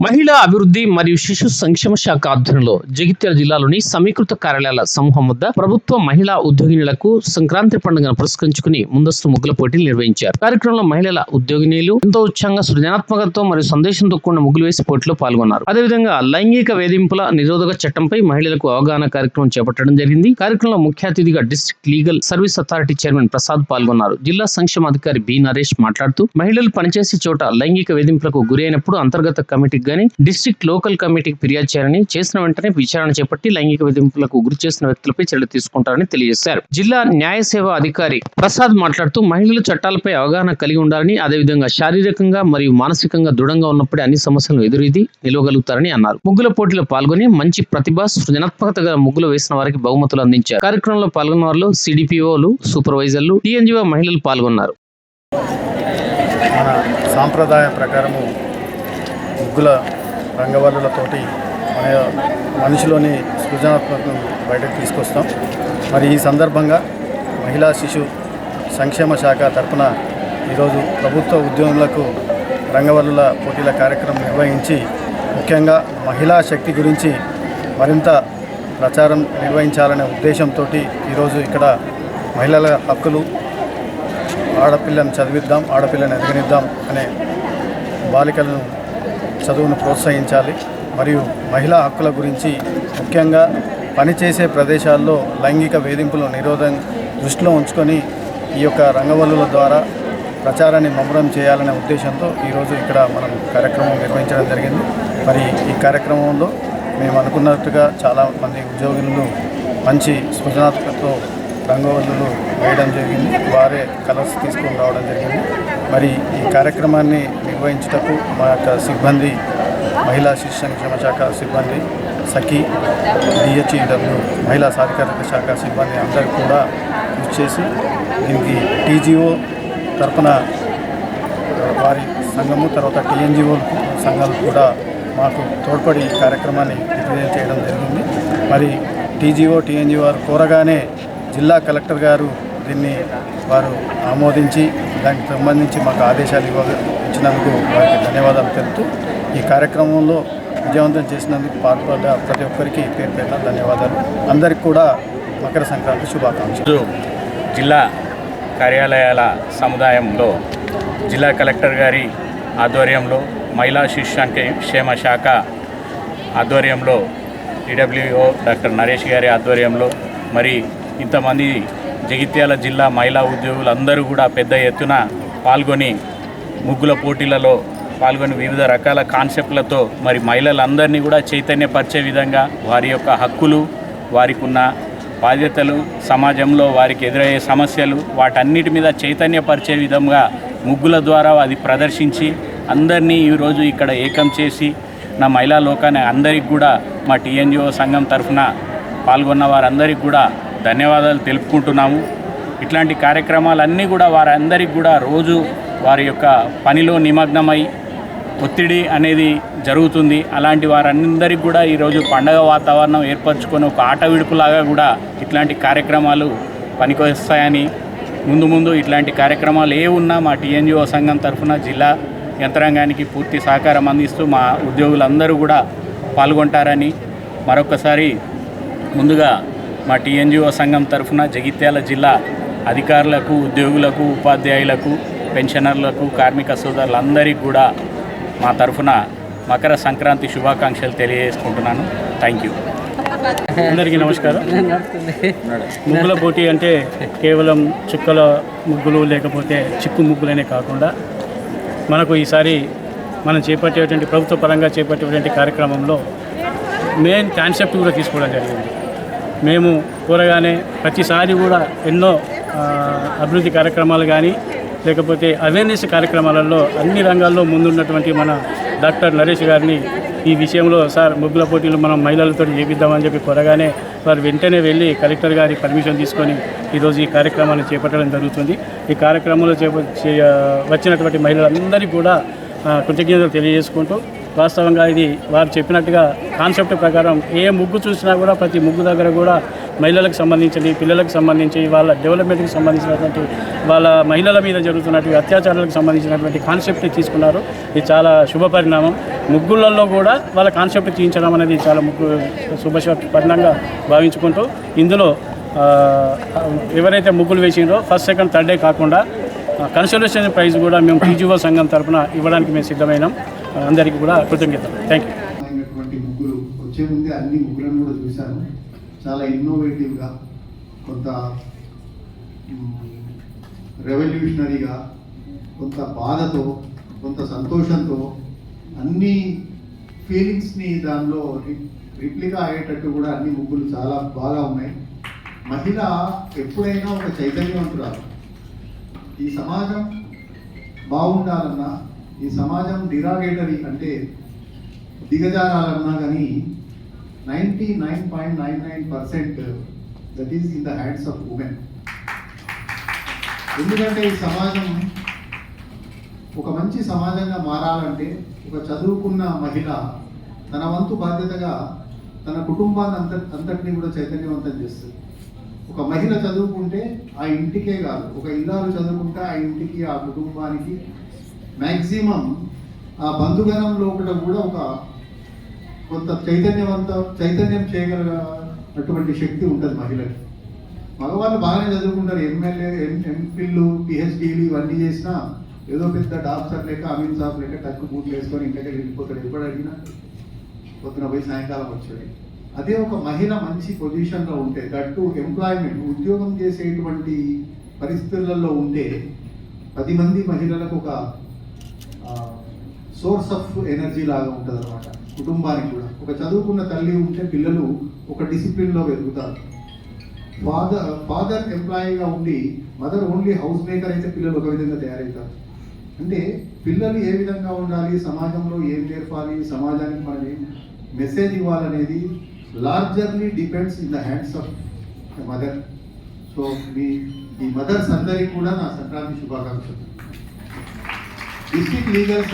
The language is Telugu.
మహిళా అభివృద్ధి మరియు శిశు సంక్షేమ శాఖ ఆధ్వర్యంలో జగిత్యాల జిల్లాలోని సమీకృత కార్యాలయాల సమూహం వద్ద ప్రభుత్వ మహిళా ఉద్యోగినులకు సంక్రాంతి పండుగను పురస్కరించుకుని ముందస్తు ముగ్గుల పోటీలు నిర్వహించారు. కార్యక్రమంలో మహిళల ఉద్యోగినీలు ఎంతో ఉత్సాహంగా సృజనాత్మకతతో మరియు సందేశంతో కూడిన ముగ్గులు వేసి పోటీలో పాల్గొన్నారు. అదేవిధంగా లైంగిక వేధింపుల నిరోధక చట్టంపై మహిళలకు అవగాహన కార్యక్రమం చేపట్టడం జరిగింది. కార్యక్రమంలో ముఖ్య అతిథిగా district legal service authority chairman Prasad పాల్గొన్నారు. జిల్లా సంక్షేమాధికారి బి నరేష్ మాట్లాడుతూ మహిళలు పనిచేసే చోట లైంగిక వేధింపులకు గురైనప్పుడు అంతర్గత కమిటీ కానీ డిస్టిక్ లోకల్ కమిటీకి ఫిర్యాదు చేయాలని చేసిన వెంటనే విచారణ చేపట్టి లైంగిక వేధింపులకు గురి చేసిన వ్యక్తులపై చర్యలు తీసుకుంటారని తెలియజేశారు. జిల్లా న్యాయ సేవ అధికారి ప్రసాద్ మాట్లాడుతూ మహిళలు చట్టాలపై అవగాహన కలిగి ఉండాలని అదేవిధంగా శారీరకంగా మరియు మానసికంగా దృఢంగా ఉన్నప్పుడే అన్ని సమస్యలను ఎదురీది నిలవగలుగుతారని అన్నారు. ముగ్గుల పోటీలో పాల్గొని మంచి ప్రతిభ సృజనాత్మకత గల ముగ్గులు వేసిన వారికి బహుమతులు అందించారు. కార్యక్రమంలో పాల్గొన్న వారిలో సిడిపిఓలు సూపర్వైజర్లు టీఎన్జిఓ మహిళలు పాల్గొన్నారు. సాంప్రదాయ ప్రకారము ముగ్గుల రంగవల్లులతోటి మన మనిషిలోని సృజనాత్మకను బయటకు తీసుకొస్తాం. మరి ఈ సందర్భంగా మహిళా శిశు సంక్షేమ శాఖ తరఫున ఈరోజు ప్రభుత్వ ఉద్యోగులకు రంగవల్లుల పోటీల కార్యక్రమం నిర్వహించి ముఖ్యంగా మహిళా శక్తి గురించి మరింత ప్రచారం నిర్వహించాలనే ఉద్దేశంతో ఈరోజు ఇక్కడ మహిళల హక్కులు ఆడపిల్లను చదివిద్దాం ఆడపిల్లను ఎదిగనిద్దాం అనే బాలికలను చదువును ప్రోత్సహించాలి. మరియు మహిళా హక్కుల గురించి ముఖ్యంగా పనిచేసే ప్రదేశాల్లో లైంగిక వేధింపులు నిరోధం దృష్టిలో ఉంచుకొని ఈ యొక్క రంగవల్లుల ద్వారా ప్రచారాన్ని ముమ్మరం చేయాలనే ఉద్దేశంతో ఈరోజు ఇక్కడ మనం కార్యక్రమం నిర్వహించడం జరిగింది. మరి ఈ కార్యక్రమంలో మేము అనుకున్నట్టుగా చాలామంది ఉద్యోగులను ఉద్యోగులు మంచి సృజనాత్మకతో రంగవల్లులు వేయడం జరిగింది. వారే కలర్స్ తీసుకొని రావడం జరిగింది. మరి ఈ కార్యక్రమాన్ని నిర్వహించుటకు మా యొక్క సిబ్బంది మహిళా శిశు సంక్షేమ శాఖ సిబ్బంది సఖీ డిహెచ్ఈడబ్ల్యూ మహిళా సాధికారిక శాఖ సిబ్బంది అందరూ కూడా కృషి చేసి దీనికి టీజీఓ తరపున వారి సంఘము తర్వాత టీఎన్జిఓ సంఘాలు కూడా మాకు తోడ్పడి ఈ కార్యక్రమాన్ని రిప్రజెంట్ చేయడం జరిగింది. మరి టీజీఓ టీఎన్జిఓ వారు కోరగానే జిల్లా కలెక్టర్ గారు దీన్ని వారు ఆమోదించి దానికి సంబంధించి మాకు ఆదేశాలు ఇవ్వ ఇచ్చినందుకు వారికి ధన్యవాదాలు తెలుపుతూ ఈ కార్యక్రమంలో విజయవంతం చేసినందుకు పాల్పడ్డ ప్రతి ఒక్కరికి పేరు పేరున ధన్యవాదాలు. అందరికీ కూడా మకర సంక్రాంతి శుభాకాంక్షలు. జిల్లా కార్యాలయాల సముదాయంలో జిల్లా కలెక్టర్ గారి ఆధ్వర్యంలో మహిళా శిశు సంక్షేమ శాఖ ఆధ్వర్యంలో ఈడబ్ల్యూఓ డాక్టర్ నరేష్ గారి ఆధ్వర్యంలో మరి ఇంతమంది జగిత్యాల జిల్లా మహిళా ఉద్యోగులు అందరూ కూడా పెద్ద ఎత్తున పాల్గొని ముగ్గుల పోటీలలో పాల్గొని వివిధ రకాల కాన్సెప్ట్లతో మరి మహిళలందరినీ కూడా చైతన్యపరిచే విధంగా వారి యొక్క హక్కులు వారికి ఉన్న బాధ్యతలు సమాజంలో వారికి ఎదురయ్యే సమస్యలు వాటన్నిటి మీద చైతన్యపరిచే విధంగా ముగ్గుల ద్వారా అది ప్రదర్శించి అందరినీ ఈరోజు ఇక్కడ ఏకం చేసి నా మహిళా లోకాన్ని అందరికి కూడా మా టీఎన్జిఓ సంఘం తరఫున పాల్గొన్న వారందరికీ కూడా ధన్యవాదాలు తెలుపుకుంటున్నాము. ఇట్లాంటి కార్యక్రమాలన్నీ కూడా వారందరికీ కూడా రోజు వారి యొక్క పనిలో నిమగ్నమై ఒత్తిడి అనేది జరుగుతుంది. అలాంటి వారందరికీ కూడా ఈరోజు పండగ వాతావరణం ఏర్పరచుకొని ఒక ఆట విడుపులాగా కూడా ఇట్లాంటి కార్యక్రమాలు పనికొస్తాయని ముందు ముందు ఇట్లాంటి కార్యక్రమాలు ఏ ఉన్నా మా టీఎన్జిఓ సంఘం తరఫున జిల్లా యంత్రాంగానికి పూర్తి సహకారం అందిస్తూ మా ఉద్యోగులందరూ కూడా పాల్గొంటారని మరొకసారి ముందుగా మా టీఎన్జిఓ సంఘం తరఫున జగిత్యాల జిల్లా అధికారులకు ఉద్యోగులకు ఉపాధ్యాయులకు పెన్షనర్లకు కార్మిక సోదరులందరికీ కూడా మా తరఫున మకర సంక్రాంతి శుభాకాంక్షలు తెలియజేసుకుంటున్నాను. థ్యాంక్ యూ అందరికీ నమస్కారం. ముగ్గుల పోటీ అంటే కేవలం చుక్కల ముగ్గులు లేకపోతే చిక్కు ముగ్గులనే కాకుండా మనకు ఈసారి మనం చేపట్టేటువంటి ప్రభుత్వ పరంగా చేపట్టేటువంటి కార్యక్రమంలో మెయిన్ కాన్సెప్ట్ కూడా తీసుకోవడం జరిగింది. మేము కూరగానే ప్రతిసారి కూడా ఎన్నో అభివృద్ధి కార్యక్రమాలు కానీ లేకపోతే అవేర్నెస్ కార్యక్రమాలలో అన్ని రంగాల్లో ముందున్నటువంటి మన డాక్టర్ నరేష్ గారిని ఈ విషయంలో సార్ ముగ్గుల పోటీలు మనం మహిళలతో చేపిద్దామని చెప్పి కోరగానే వారు వెంటనే వెళ్ళి కలెక్టర్ గారి పర్మిషన్ తీసుకొని ఈరోజు ఈ కార్యక్రమాన్ని చేపట్టడం జరుగుతుంది. ఈ కార్యక్రమంలో చేప వచ్చినటువంటి మహిళలందరికీ కూడా కృతజ్ఞతలు తెలియజేసుకుంటూ వాస్తవంగా ఇది వారు చెప్పినట్టుగా కాన్సెప్ట్ ప్రకారం ఏ ముగ్గు చూసినా కూడా ప్రతి ముగ్గు దగ్గర కూడా మహిళలకు సంబంధించి పిల్లలకు సంబంధించి వాళ్ళ డెవలప్మెంట్కి సంబంధించినటువంటి వాళ్ళ మహిళల మీద జరుగుతున్నటువంటి అత్యాచారాలకు సంబంధించినటువంటి కాన్సెప్ట్ తీసుకున్నారు. ఇది చాలా శుభ పరిణామం. ముగ్గులలో కూడా వాళ్ళ కాన్సెప్ట్ తీయించడం అనేది చాలా ముగ్గు శుభ పరిణామంగా భావించుకుంటూ ఇందులో ఎవరైతే ముగ్గులు వేసిండ్రో ఫస్ట్ సెకండ్ థర్డ్ డే కాకుండా కన్సల్టేషన్ ప్రైజ్ కూడా మేము టీజీఓ సంఘం తరపున ఇవ్వడానికి మేము సిద్ధమైనాం. అందరికీ కూడా కృతజ్ఞతలు. థ్యాంక్ యూ ముగ్గులు వచ్చే ముందే అన్ని ముగ్గులను కూడా చూశాను. చాలా ఇన్నోవేటివ్గా కొంత రెవల్యూషనరీగా కొంత బాధతో కొంత సంతోషంతో అన్ని ఫీలింగ్స్ని దానిలో రిప్లికా అయ్యేటట్టు కూడా అన్ని ముగ్గులు చాలా బాగా ఉన్నాయి. మహిళ ఎప్పుడైనా ఒక చైతన్యవంతురాలు. ఈ సమాజం బాగుండాలన్నా ఈ సమాజం డిరాగేటరీ అంటే దిగజారాలన్నా కానీ ninety nine point nine nine percent that is in the hands of women ఎందుకంటే ఈ సమాజం ఒక మంచి సమాజంగా మారాలంటే ఒక చదువుకున్న మహిళ తన వంతు బాధ్యతగా తన కుటుంబాన్ని అంత అంతటినీ కూడా చైతన్యవంతం చేస్తుంది. ఒక మహిళ చదువుకుంటే ఆ ఇంటికే కాదు ఒక ఇల్లాలు చదువుకుంటే ఆ ఇంటికి ఆ కుటుంబానికి మ్యాక్సిమం ఆ బంధుగణం లోపల కూడా ఒక కొంత చైతన్యవంత చైతన్యం చేయగలిగినటువంటి శక్తి ఉంటుంది మహిళకి. మగవాళ్ళు బాగానే చదువుకుంటారు ఎమ్మెల్యే ఎంపీలు పిహెచ్డీలు ఇవన్నీ చేసినా ఏదో పెద్ద డాక్టర్ లేక అమీన్ సాబ్ లేక టక్కు బూట్లు వేసుకొని ఇంటికి వెళ్ళిపోతాడు. ఎప్పుడు అడిగినా పొద్దున పోయి సాయంకాలం వచ్చాడు అదే ఒక మహిళ మంచి పొజిషన్లో ఉంటే దట్టు ఎంప్లాయ్మెంట్ ఉద్యోగం చేసేటువంటి పరిస్థితులలో ఉంటే పది మంది మహిళలకు ఒక సోర్స్ ఆఫ్ ఎనర్జీ లాగా ఉంటుంది అనమాట కుటుంబానికి కూడా. ఒక చదువుకున్న తల్లి ఉంటే పిల్లలు ఒక డిసిప్లిన్లో పెరుగుతారు. ఫాదర్ ఫాదర్ ఎంప్లాయీగా ఉండి మదర్ ఓన్లీ హౌస్ మేకర్ అయితే పిల్లలు ఒక విధంగా తయారవుతారు. అంటే పిల్లలు ఏ విధంగా ఉండాలి సమాజంలో ఏం నేర్పాలి సమాజానికి మనం ఏం మెసేజ్ ఇవ్వాలనేది largely depends in the hands of mother so మీ ఈ మదర్స్ అందరికీ కూడా నా సంక్రాంతి శుభాకాంక్షలు. District legal